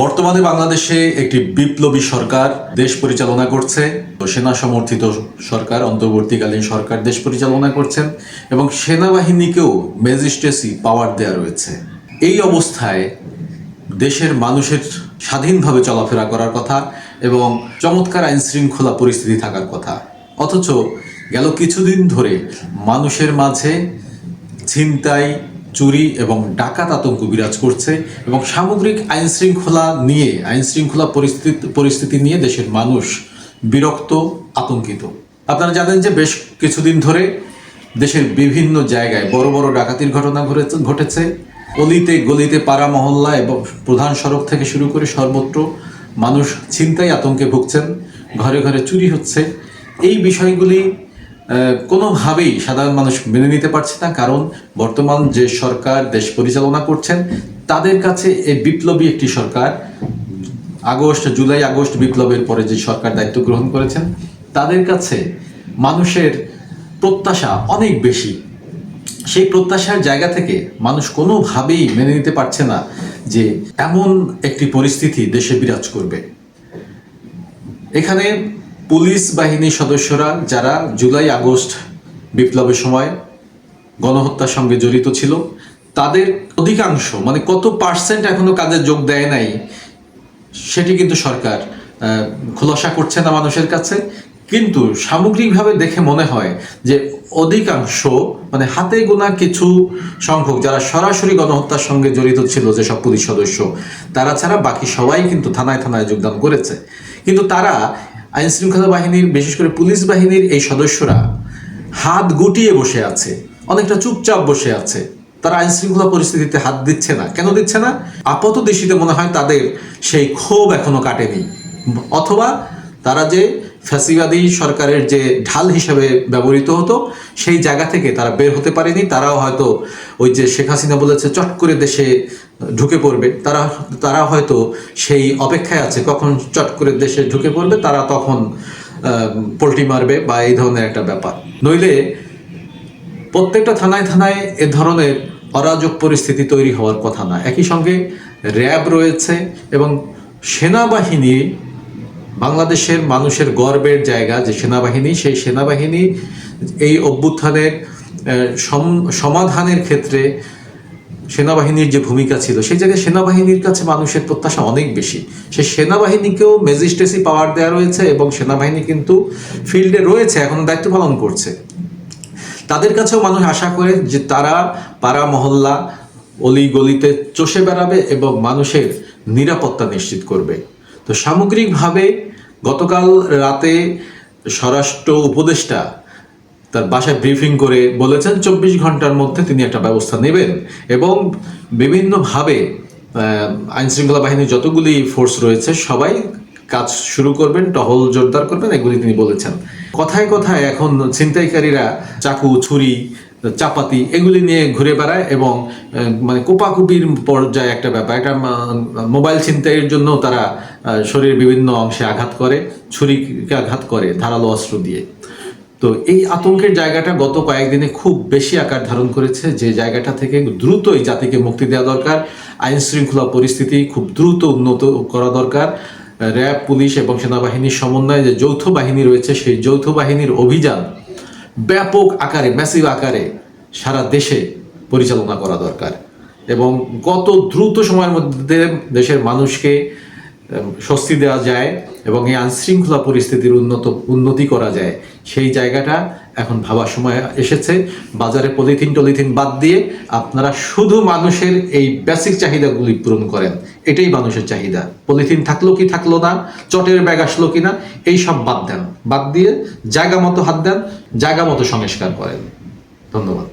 বর্তমানে বাংলাদেশে একটি বিপ্লবী সরকার দেশ পরিচালনা করছে। সেনা সমর্থিত সরকার, অন্তর্বর্তীকালীন সরকার দেশ পরিচালনা করছেন এবং সেনাবাহিনীকেও ম্যাজিস্ট্রেসি পাওয়ার দেওয়া রয়েছে। এই অবস্থায় দেশের মানুষের স্বাধীনভাবে চলাফেরা করার কথা এবং চমৎকার আইন শৃঙ্খলা পরিস্থিতি থাকার কথা। অথচ গেল কিছুদিন ধরে মানুষের মাঝে ছিনতাই চুরি এবং ডাকাত আতঙ্ক বিরাজ করছে এবং সামগ্রিক আইন শৃঙ্খলা নিয়ে আইন শৃঙ্খলা পরিস্থিতি পরিস্থিতি নিয়ে দেশের মানুষ বিরক্ত, আতঙ্কিত। আপনারা জানেন যে বেশ কিছুদিন ধরে দেশের বিভিন্ন জায়গায় বড় বড় ডাকাতির ঘটনা ঘটেছে। অলিতে গলিতে পাড়া মহল্লা এবং প্রধান সড়ক থেকে শুরু করে সর্বত্র মানুষ ছিনতাই আতঙ্কে ভুগছেন, ঘরে ঘরে চুরি হচ্ছে। এই বিষয়গুলি কোনোভাবেই সাধারণ মানুষ মেনে নিতে পারছে না, কারণ বর্তমান যে সরকার দেশ পরিচালনা করছেন, তাদের কাছে এই বিপ্লবী একটি সরকার, আগস্ট, জুলাই, আগস্ট বিপ্লবের পরে যে সরকার দায়িত্ব গ্রহণ করেছেন, তাদের কাছে মানুষের প্রত্যাশা অনেক বেশি। সেই প্রত্যাশার জায়গা থেকে মানুষ কোনোভাবেই মেনে নিতে পারছে না যে এমন একটি পরিস্থিতি দেশে বিরাজ করবে। এখানে পুলিশ বাহিনীর সদস্যরা যারা জুলাই আগস্ট বিপ্লবের সময় গণহত্যার সঙ্গে জড়িত ছিল, তাদের অধিকাংশ মানে কত পার্সেন্ট এখনও কাজে যোগ দেয় নাই, সেটি কিন্তু সরকার খোলাসা করছে না মানুষের কাছে। কিন্তু সামগ্রিকভাবে দেখে মনে হয় যে অধিকাংশ মানে হাতে গোনা কিছু সংখ্যক যারা সরাসরি গণহত্যার সঙ্গে জড়িত ছিল, যেসব পুলিশ সদস্য, তারা ছাড়া বাকি সবাই কিন্তু থানায় থানায় যোগদান করেছে। কিন্তু তারা আইন শৃঙ্খলা বাহিনীর, বিশেষ করে পুলিশ বাহিনীর এই সদস্যরা হাত গুটিয়ে বসে আছে, অনেকটা চুপচাপ বসে আছে। তারা আইন শৃঙ্খলা পরিস্থিতিতে হাত দিচ্ছে না। কেন দিচ্ছে না? আপাত দৃষ্টিতে মনে হয় তাদের সেই ক্ষোভ এখনও কাটেনি। অথবা তারা যে ফ্যাসিবাদী সরকারের যে ঢাল হিসেবে ব্যবহৃত হতো, সেই জায়গা থেকে তারা বের হতে পারেনি। তারাও হয়তো ওই যে শেখ হাসিনা বলেছে, চট করে দেশে ঢুকে পড়বে, তারা তারা হয়তো সেই অপেক্ষায় আছে, কখন চট করে দেশে ঢুকে পড়বে, তারা তখন পোলট্রি মারবে বা এই ধরনের একটা ব্যাপার। নইলে প্রত্যেকটা থানায় থানায় এ ধরনের অরাজক পরিস্থিতি তৈরি হওয়ার কথা না। একই সঙ্গে র্যাব রয়েছে এবং সেনাবাহিনী, বাংলাদেশের মানুষের গর্বের জায়গা যে সেনাবাহিনী, সেই সেনাবাহিনী এই অভ্যুত্থানের সম- সমাধানের ক্ষেত্রে সেনাবাহিনীর যে ভূমিকা ছিল, সেই জায়গায় সেনাবাহিনীর কাছে মানুষের প্রত্যাশা অনেক বেশি। সে সেনাবাহিনীকেও ম্যাজিস্ট্রেসি পাওয়ার দেওয়া রয়েছে এবং সেনাবাহিনী কিন্তু ফিল্ডে রয়েছে, এখন দায়িত্ব পালন করছে। তাদের কাছেও মানুষ আশা করে যে তারা পাড়া মহল্লা, অলি গলিতে চষে বেড়াবে এবং মানুষের নিরাপত্তা নিশ্চিত করবে। তো সামগ্রিকভাবে গতকাল রাতে স্বরাষ্ট্র উপদেষ্টা তার বাসায় ব্রিফিং করে বলেছেন, চব্বিশ ঘণ্টার মধ্যে তিনি একটা ব্যবস্থা নেবেন। এবং বিভিন্নভাবে আইন শৃঙ্খলা বাহিনীর যতগুলি ফোর্স রয়েছে, সবাই কাজ শুরু করবেন, টহল জোরদার করবেন, এগুলি তিনি বলেছেন। কথায় কথায় এখন ছিনতাইকারীরা চাকু, ছুরি, চাপাতি, এগুলি নিয়ে ঘুরে বেড়ায় এবং মানে কোপাকুপির পর্যায়ে একটা ব্যাপার, একটা মোবাইল ছিনতাইয়ের জন্য তারা শরীরের বিভিন্ন অংশে আঘাত করে, ছুরিকে আঘাত করে, ধারালো অস্ত্র দিয়ে। তো এই আতঙ্কের জায়গাটা গত কয়েকদিনে খুব বেশি আকার ধারণ করেছে। যে জায়গাটা থেকে দ্রুতই জাতিকে মুক্তি দেওয়া দরকার, আইন শৃঙ্খলা পরিস্থিতি খুব দ্রুত উন্নত করা দরকার। র্যাব, পুলিশ এবং সেনাবাহিনীর সমন্বয়ে যে যৌথ বাহিনী রয়েছে, সেই যৌথ বাহিনীর অভিযান ব্যাপক আকারে ম্যাসিভ আকারে সারা দেশে পরিচালনা করা দরকার। এবং কত দ্রুত সময়ের মধ্যে দেশের মানুষকে স্বস্তি দেওয়া যায় এবং এই আইনশৃঙ্খলা পরিস্থিতির উন্নত, উন্নতি করা যায়। সেই জায়গাটা এখন ভাবার সময় এসেছে। বাজারে পলিথিন টলিথিন বাদ দিয়ে আপনারা শুধু মানুষের এই বেসিক চাহিদাগুলি পূরণ করেন। এটাই মানুষের চাহিদা। পলিথিন থাকল কি থাকল না, চটের ব্যাগ আসলো কি না এই সব বাদ দেন। বাদ দিয়ে জায়গা মতো হাত দেন, জায়গা মতো সংস্কার করেন। ধন্যবাদ।